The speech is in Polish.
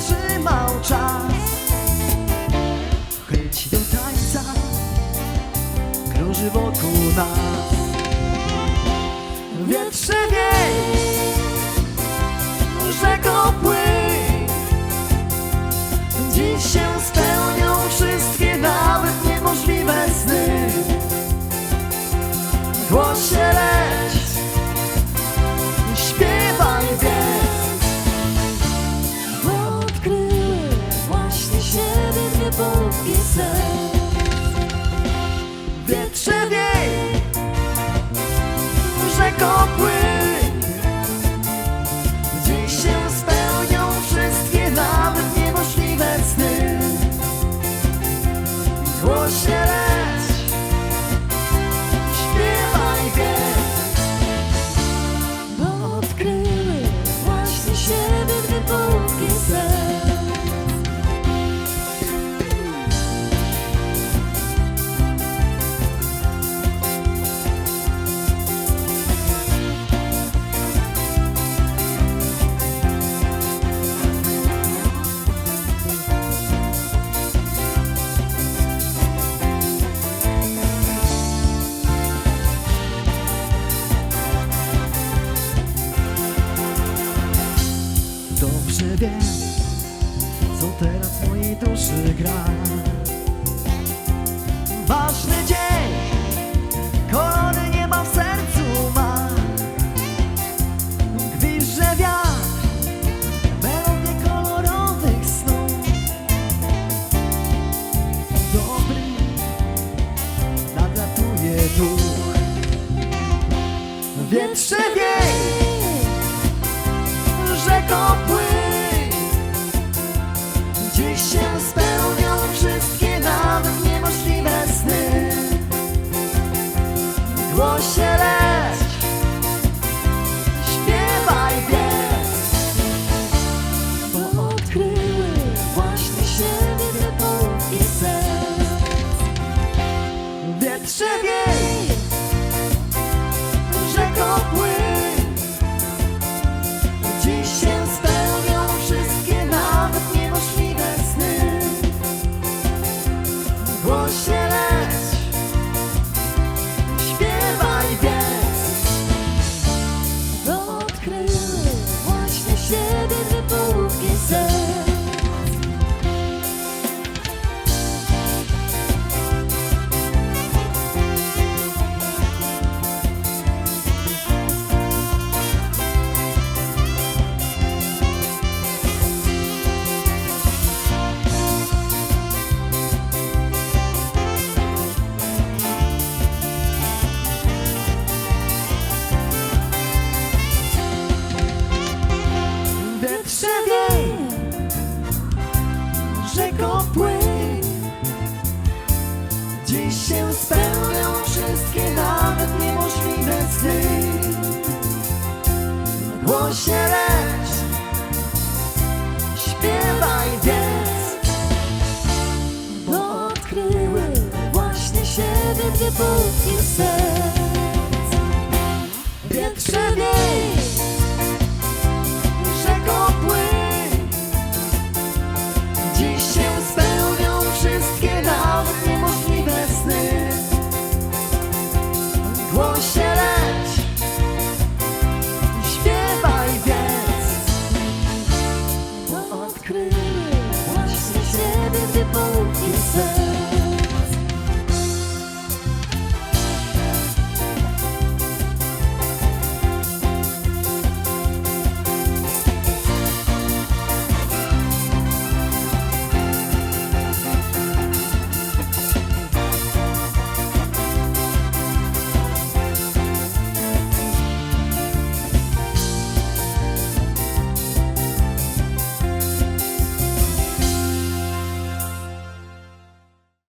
是猫爪，黑漆又太 czas Chęci płyń Dziś się spełnią wszystkie nawet niemożliwe sny. Głosie co teraz w mojej duszy gra? Ważny dzień, kolory nieba w sercu ma. Gwizdże wiatr, melodię kolorowych snów. Dobry, nadlatuje duch. Wiej, rzeko Dziś się spełnią wszystkie nawet niemożliwe sny. Głosie leć, śpiewaj więc. Bo odkryły właśnie siebie dwie połówki serc Wietrze wiej, Głosie leć, śpiewaj więc. Bo odkryły właśnie dwie połówki serc Wietrze